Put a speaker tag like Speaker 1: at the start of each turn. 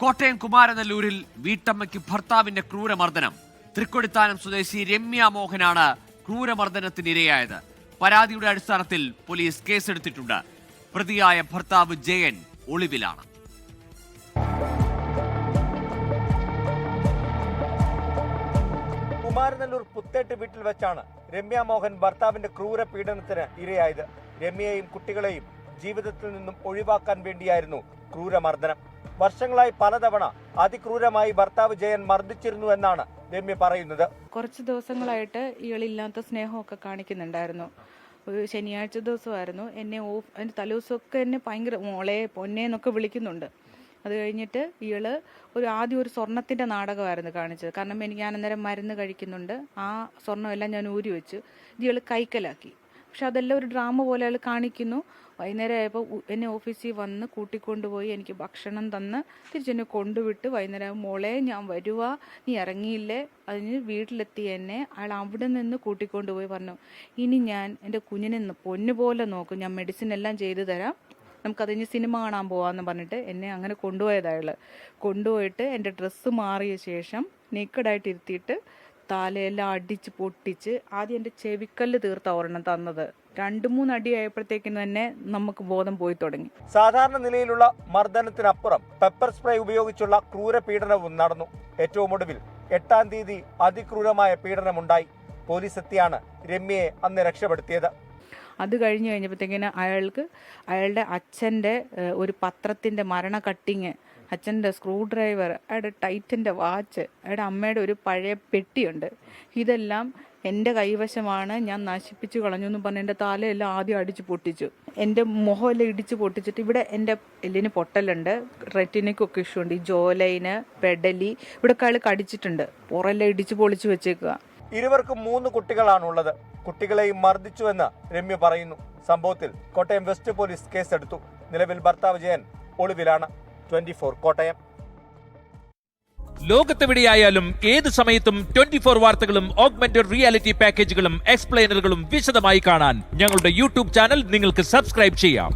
Speaker 1: കോട്ടയം കുമാരനെല്ലൂരിൽ വീട്ടമ്മയ്ക്ക് ഭർത്താവിന്റെ ക്രൂരമർദ്ദനം. തൃക്കൊടിത്താനം സ്വദേശി രമ്യ മോഹനാണ് ക്രൂരമർദ്ദനത്തിനിരയായത് പരാതിയുടെ അടിസ്ഥാനത്തിൽ പോലീസ് കേസെടുത്തിട്ടുണ്ട്. പ്രതിയായ ഭർത്താവ് ജയൻ ഒളിവിലാണ്.
Speaker 2: കുമാരനല്ലൂർ പുത്തേട്ട് വീട്ടിൽ വെച്ചാണ് രമ്യ മോഹൻ ഭർത്താവിന്റെ ക്രൂര പീഡനത്തിന് ഇരയായത്. രമ്യയെയും കുട്ടികളെയും ജീവിതത്തിൽ നിന്നും ഒഴിവാക്കാൻ വേണ്ടിയായിരുന്നു ക്രൂരമർദ്ദനം. വർഷങ്ങളായി പലതവണ അതിക്രൂരമായി ഭർത്താവ് ജയൻ മർദ്ദിച്ചിരുന്നു എന്നാണ് രമ്യ പറയുന്നത്.
Speaker 3: കുറച്ച് ദിവസങ്ങളായിട്ട് ഇയാളില്ലാത്ത സ്നേഹമൊക്കെ കാണിക്കുന്നുണ്ടായിരുന്നു. ഒരു ശനിയാഴ്ച ദിവസമായിരുന്നു. എന്നെ ഓഫ് എന്റെ തലേദിവസമൊക്കെ എന്നെ ഭയങ്കര മോളെ പൊന്നെ എന്നൊക്കെ വിളിക്കുന്നുണ്ട്. അത് കഴിഞ്ഞിട്ട് ഇയാൾ ഒരു ആദ്യം ഒരു സ്വർണത്തിന്റെ നാടകമായിരുന്നു കാണിച്ചത്. കാരണം എനിക്ക് ഞാൻ അന്നേരം മരുന്ന് കഴിക്കുന്നുണ്ട്. ആ സ്വർണമെല്ലാം ഞാൻ ഊരി വെച്ചു ഇയാൾ കൈക്കലാക്കി. പക്ഷെ അതെല്ലാം ഒരു ഡ്രാമ പോലെ അയാൾ കാണിക്കുന്നു. വൈകുന്നേരം ആയപ്പോൾ എന്നെ ഓഫീസിൽ വന്ന് കൂട്ടിക്കൊണ്ടുപോയി എനിക്ക് ഭക്ഷണം തന്ന് തിരിച്ചെന്നെ കൊണ്ടുവിട്ട് വൈകുന്നേരം മോളെ ഞാൻ വരുവാ. നീ ഇറങ്ങിയില്ലേ? അതിന് വീട്ടിലെത്തി എന്നെ അയാൾ അവിടെ നിന്ന് കൂട്ടിക്കൊണ്ടുപോയി പറഞ്ഞു ഇനി ഞാൻ എന്റെ കുഞ്ഞിനെ പൊന്നു പോലെ നോക്കും. ഞാൻ മെഡിസിൻ എല്ലാം ചെയ്തു തരാം. നമുക്കതിന് സിനിമ കാണാൻ പോവാന്ന് പറഞ്ഞിട്ട് എന്നെ അങ്ങനെ കൊണ്ടുപോയത് കൊണ്ടുപോയിട്ട് എന്റെ ഡ്രസ്സ് മാറിയ ശേഷം നേക്കഡായിട്ട് ഇരുത്തിയിട്ട് തലയെല്ലാം അടിച്ച് പൊട്ടിച്ച് ആദ്യം എന്റെ ചെവിക്കല്ല് തീർത്ത ഒരെണ്ണം തന്നത്. രണ്ട് മൂന്ന് അടി ആയപ്പോഴത്തേക്കിന് തന്നെ നമുക്ക് ബോധം പോയി തുടങ്ങി.
Speaker 2: സാധാരണ നിലയിലുള്ള മർദ്ദനത്തിനപ്പുറം പെപ്പർ സ്പ്രേ ഉപയോഗിച്ചുള്ള ക്രൂര പീഡനവും നടന്നു. ഏറ്റവും ഒടുവിൽ എട്ടാം തീയതി അതിക്രൂരമായ പീഡനമുണ്ടായി. പോലീസ് എത്തിയാണ് രമ്യയെ അന്ന് രക്ഷപ്പെടുത്തിയത്.
Speaker 3: അത് കഴിഞ്ഞ് കഴിഞ്ഞപ്പോഴത്തേക്കിന് അയാൾക്ക് അയാളുടെ അച്ഛന്റെ ഒരു പത്രത്തിന്റെ മരണ കട്ടിങ് അച്ഛന്റെ സ്ക്രൂ ഡ്രൈവർ അയാളുടെ ടൈറ്റിന്റെ വാച്ച് അയാളുടെ അമ്മയുടെ ഒരു പഴയ പെട്ടിയുണ്ട്. ഇതെല്ലാം എന്റെ കൈവശമാണ് ഞാൻ നശിപ്പിച്ചു കളഞ്ഞു എന്ന് പറഞ്ഞ് എന്റെ തലയെല്ലാം ആദ്യം അടിച്ച് പൊട്ടിച്ചു. എന്റെ മുഖമെല്ലാം ഇടിച്ച് പൊട്ടിച്ചിട്ട് ഇവിടെ എന്റെ എല്ലിന് പൊട്ടലുണ്ട് റെറ്റിനയ്ക്കൊക്കെ ഇഷ്യൂ ഉണ്ട് ഈ ജോലൈന് പെഡലി ഇവിടെ കളി കടിച്ചിട്ടുണ്ട്. പുറമെല്ലാം ഇടിച്ച് പൊളിച്ച് വെച്ചേക്കുക
Speaker 2: ഇരുവർക്കും മൂന്ന് കുട്ടികളാണുള്ളത്. കുട്ടികളെയും മർദ്ദിച്ചുവെന്ന് രമ്യ പറയുന്നു. സംഭവത്തിൽ കോട്ടയം വെസ്റ്റ് പോലീസ് കേസെടുത്തു. നിലവിൽ ഭർത്താവ് ജയൻ ഒളിവിലാണ്. ട്വന്റി കോട്ടയം.
Speaker 4: ലോകത്തെവിടെയായാലും ഏത് സമയത്തും ട്വന്റി ഫോർ വാർത്തകളും ഓഗ്മെന്റഡ് റിയാലിറ്റി പാക്കേജുകളും എക്സ്പ്ലെയിനറുകളും വിശദമായി കാണാൻ ഞങ്ങളുടെ യൂട്യൂബ് ചാനൽ നിങ്ങൾക്ക് സബ്സ്ക്രൈബ് ചെയ്യാം.